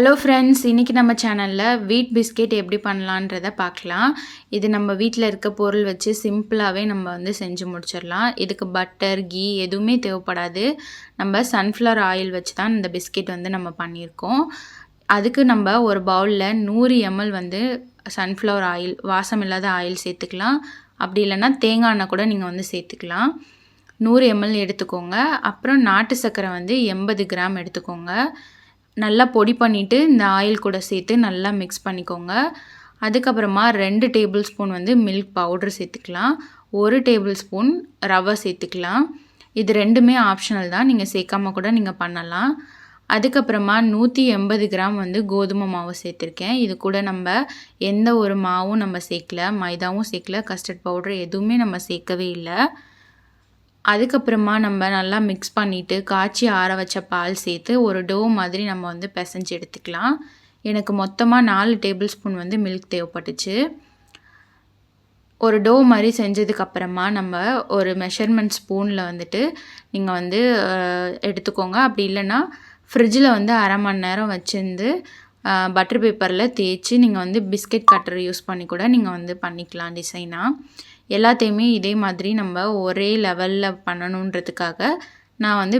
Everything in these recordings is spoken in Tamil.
ஹலோ ஃப்ரெண்ட்ஸ் இன்றைக்கி நம்ம சேனலில் வீட் பிஸ்கெட் எப்படி பண்ணலான்றத பார்க்கலாம். இது நம்ம வீட்டில் இருக்க பொருள் வச்சு சிம்பிளாகவே நம்ம வந்து செஞ்சு முடிச்சிடலாம். இதுக்கு பட்டர் கீ எதுவுமே தேவைப்படாது. நம்ம சன்ஃப்ளவர் ஆயில் வச்சு தான் இந்த பிஸ்கெட் வந்து நம்ம பண்ணியிருக்கோம். அதுக்கு நம்ம ஒரு பவுலில் நூறு எம்எல் வந்து சன்ஃப்ளவர் ஆயில் வாசம் இல்லாத ஆயில் சேர்த்துக்கலாம். அப்படி இல்லைன்னா தேங்காய் எண்ணெய் கூட நீங்கள் வந்து சேர்த்துக்கலாம். நூறு எம்எல் எடுத்துக்கோங்க. அப்புறம் நாட்டு சர்க்கரை வந்து எண்பது கிராம் எடுத்துக்கோங்க. நல்லா பொடி பண்ணிவிட்டு இந்த ஆயில் கூட சேர்த்து நல்லா மிக்ஸ் பண்ணிக்கோங்க. அதுக்கப்புறமா ரெண்டு டேபிள் ஸ்பூன் வந்து மில்க் பவுட்ரு சேர்த்துக்கலாம். ஒரு டேபிள் ஸ்பூன் ரவை சேர்த்துக்கலாம். இது ரெண்டுமே ஆப்ஷனல் தான். நீங்கள் சேர்க்காம கூட நீங்கள் பண்ணலாம். அதுக்கப்புறமா நூற்றி எண்பது கிராம் வந்து கோதுமை மாவு சேர்த்துருக்கேன். இது கூட நம்ம எந்த ஒரு மாவும் நம்ம சேர்க்கல மைதாவும் சேர்க்கல கஸ்டர்ட் பவுடர் எதுவுமே நம்ம சேர்க்கவே இல்லை. அதுக்கப்புறமா நம்ம நல்லா மிக்ஸ் பண்ணிவிட்டு காய்ச்சி ஆற வச்ச பால் சேர்த்து ஒரு டோ மாதிரி நம்ம வந்து பிசைஞ்சு எடுத்துக்கலாம். எனக்கு மொத்தமாக நாலு டேபிள் ஸ்பூன் வந்து மில்க் தேவைப்பட்டுச்சு. ஒரு டோ மாதிரி செஞ்சதுக்கப்புறமா நம்ம ஒரு மெஷர்மெண்ட் ஸ்பூனில் வந்துட்டு நீங்கள் வந்து எடுத்துக்கோங்க. அப்படி இல்லைன்னா ஃப்ரிட்ஜில் வந்து அரை மணி நேரம் வச்சுருந்து பட்டர் பேப்பரில் தேய்ச்சி நீங்கள் வந்து பிஸ்கெட் கட்டர் யூஸ் பண்ணி கூட நீங்கள் வந்து பண்ணிக்கலாம் டிசைனாக எல்லாத்தையுமே இதே மாதிரி நம்ம ஒரே லெவலில் பண்ணணுன்றதுக்காக நான் வந்து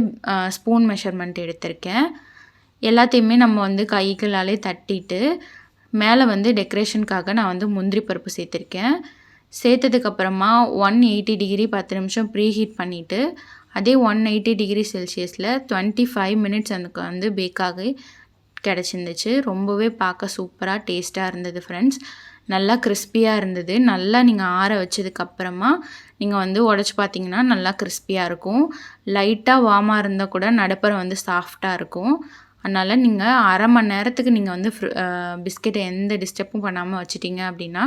ஸ்பூன் மெஷர்மெண்ட் எடுத்திருக்கேன். எல்லாத்தையுமே நம்ம வந்து கைகளாலே தட்டிட்டு மேலே வந்து டெக்கரேஷனுக்காக நான் வந்து முந்திரி பருப்பு சேர்த்துருக்கேன். சேர்த்ததுக்கப்புறமா ஒன் எயிட்டி டிகிரி பத்து நிமிஷம் ப்ரீ ஹீட் பண்ணிவிட்டு அதே ஒன் எயிட்டி டிகிரி செல்சியஸில் டுவெண்ட்டி ஃபைவ் மினிட்ஸ் எனக்கு வந்து பேக்காகி கிடச்சிருந்துச்சு. ரொம்பவே பார்க்க சூப்பராக டேஸ்ட்டாக இருந்தது ஃப்ரெண்ட்ஸ் நல்லா கிறிஸ்பியாக இருந்தது. நல்லா நீங்கள் ஆற வச்சதுக்கப்புறமா நீங்கள் வந்து உடச்சி பார்த்தீங்கன்னா நல்லா கிறிஸ்பியாக இருக்கும். லைட்டாக வார்மாக இருந்தால் கூட நடுப்புறம் வந்து சாஃப்டாக இருக்கும். அதனால் நீங்கள் அரை மணி நேரத்துக்கு நீங்கள் வந்து பிஸ்கெட்டை எந்த டிஸ்டர்பும் பண்ணாமல் வச்சிட்டிங்க அப்படின்னா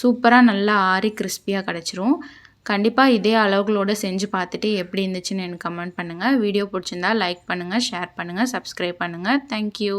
சூப்பராக நல்லா ஆறி கிறிஸ்பியாக கிடச்சிரும். கண்டிப்பாக இதே அளவுகளோடு செஞ்சு பார்த்துட்டு எப்படி இருந்துச்சுன்னு எனக்கு கமெண்ட் பண்ணுங்கள் வீடியோ பிடிச்சிருந்தா லைக் பண்ணுங்கள் ஷேர் பண்ணுங்கள் சப்ஸ்கிரைப் பண்ணுங்கள் தேங்க்யூ